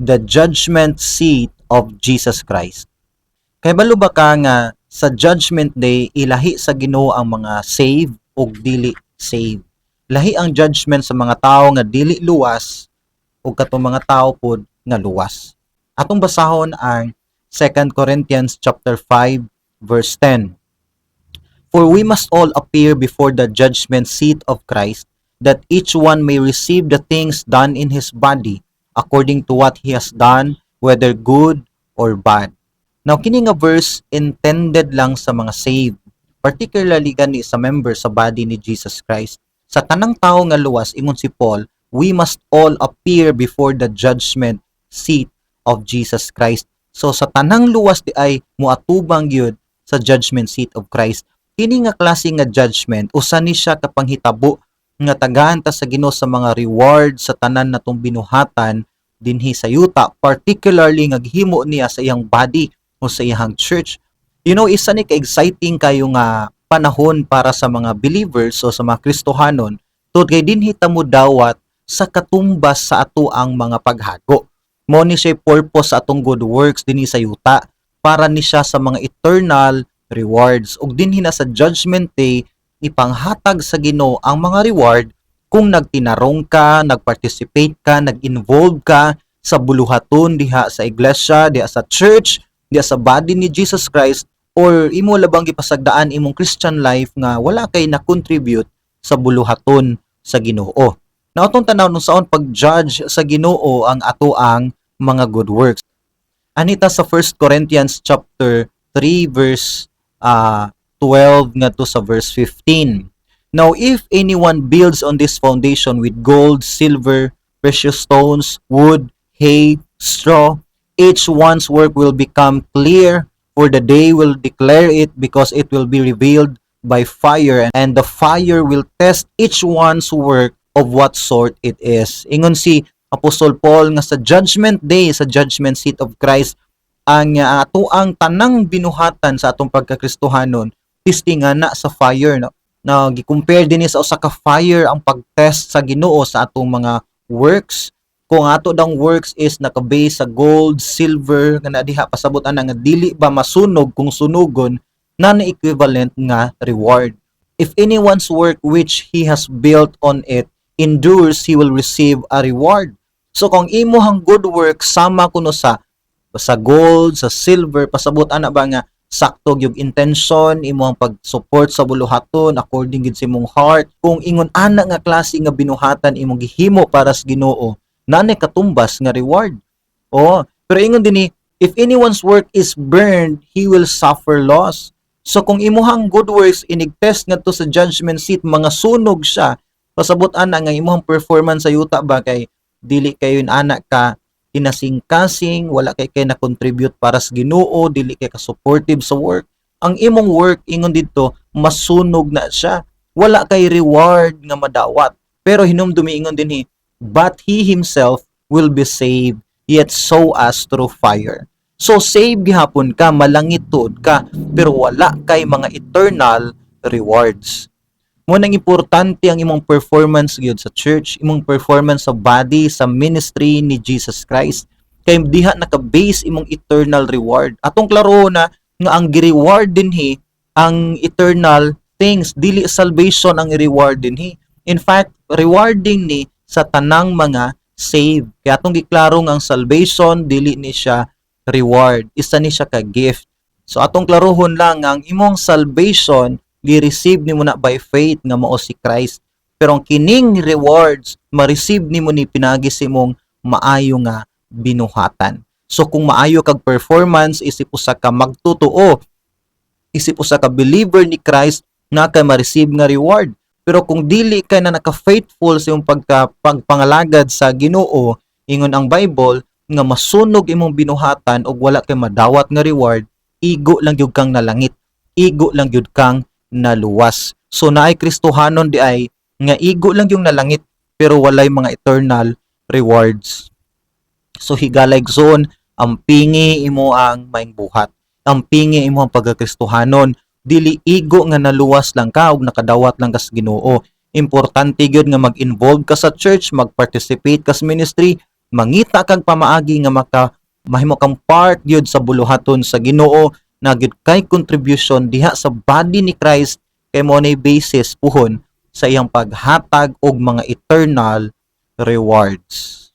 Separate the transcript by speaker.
Speaker 1: the judgment seat of Jesus Christ. Kay balo ba ka nga sa judgment day ilahi sa Ginoo ang mga save ug dili save. Lahi ang judgment sa mga tao nga dili luwas ug katong mga tao pod nga luwas. Atong basahon ang 2 Corinthians chapter 5 verse 10. For we must all appear before the judgment seat of Christ, that each one may receive the things done in his body according to what he has done, whether good or bad. Now, kini nga verse intended lang sa mga saved, particularly gani sa member sa body ni Jesus Christ. Sa tanang tao nga luwas, ingon si Paul, we must all appear before the judgment seat of Jesus Christ. So sa tanang luwas di ay muatubang gyud sa judgment seat of Christ. Kini nga klase nga judgment usa ni siya kapanghitabo nga tagaan ta sa Ginoo sa mga reward sa tanan natong binuhatan dinhi sa yuta particularly nga gihimo niya sa iyang body o sa iyang church. You know, isa ni ka-exciting kayo nga panahon para sa mga believers o sa mga Kristohanon tod kay dinhi ta mo dawat sa katumbas sa ato ang mga paghago. Mo ni siya purpose sa atong good works dinhi sa yuta para ni siya sa mga eternal rewards ug dinhi na sa judgment day ipanghatag sa Ginoo ang mga reward kung nagtinarong ka, nagparticipate ka, nag-involve ka sa buluhaton diha sa iglesia, diha sa church, diha sa body ni Jesus Christ or imo labang gipasagdaan imong Christian life nga wala kay na-contribute sa buluhaton sa Ginoo. Na atong tanaw nung saon pag-judge sa Ginoo ang ato ang mga good works. Anita sa 1 Corinthians chapter 3 verse uh, 12 nga to sa verse 15. Now if anyone builds on this foundation with gold, silver, precious stones, wood, hay, straw, each one's work will become clear, for the day will declare it because it will be revealed by fire, and the fire will test each one's work of what sort it is. Ingon si Apostol Paul nga sa judgment day, sa judgment seat of Christ, ang uh, ato ang tanang binuhatan sa atong pagkakristohanon testingan na sa fire no na gi-compare din sa usa ka fire ang pag-test sa Ginoo sa atong mga works kung ato dang works is naka-base sa gold, silver nga diha pasabot ana nga dili ba masunog kung sunugon na na equivalent nga reward. If anyone's work which he has built on it endures, he will receive a reward. So kung imo hang good work sama kuno sa sa gold, sa silver, pasabot ana ba nga sakto yung intention imo ang pag-support sa buluhaton according gid sa imong heart. Kung ingon ana nga klase nga binuhatan imong gihimo para sa Ginoo nanay katumbas nga reward. Oh pero ingon dinhi if anyone's work is burned he will suffer loss. So kung imuhang good works inigtest ngadto sa judgment seat mga sunog siya pasabot ana nga imong performance sa yuta ba kay dili kayo anak ka inasing-kasing, wala kay kay na-contribute para sa Ginoo, dili kay ka-supportive sa work. Ang imong work ingon didto masunog na siya. Wala kay reward nga madawat. Pero hinumdumi ingon dinhi, but he himself will be saved, yet so as through fire. So save gihapon ka, malangitod ka, pero wala kay mga eternal rewards mo nang importante ang imong performance gyud sa church, imong performance sa body, sa ministry ni Jesus Christ. Kay diha naka-base imong eternal reward. Atong klaro na nga ang gi-reward dinhi ang eternal things, dili salvation ang reward dinhi. In fact, rewarding ni sa tanang mga save. Kaya atong giklaro nga ang salvation dili ni siya reward, isa ni siya ka gift. So atong klarohon lang ang imong salvation gi-receive nimo na by faith nga mao si Christ. Pero ang kining rewards ma-receive nimo ni pinagi si mong maayo nga binuhatan. So kung maayo kag performance isip usa ka magtutuo, isip usa ka believer ni Christ na kay ma-receive nga reward. Pero kung dili ka na naka-faithful sa imong pagka pagpangalagad sa Ginoo, ingon ang Bible nga masunog imong binuhatan ug wala kay madawat nga reward, igo lang gyud kang nalangit. Igo lang gyud kang na luwas. So naay Kristohanon di ay nga igo lang yung nalangit pero walay mga eternal rewards. So higalay zone ang pingi imo ang maing buhat. Ang pingi imo ang pagkakristohanon dili igo nga naluwas lang ka ug nakadawat lang kas Ginoo. Importante gyud nga mag-involve ka sa church, mag-participate ka sa ministry, mangita kag pamaagi nga maka mahimo kang part gyud sa buluhaton sa Ginoo na gyud kay contribution diha sa body ni Christ kay mo nay basis puhon sa iyang paghatag og mga eternal rewards.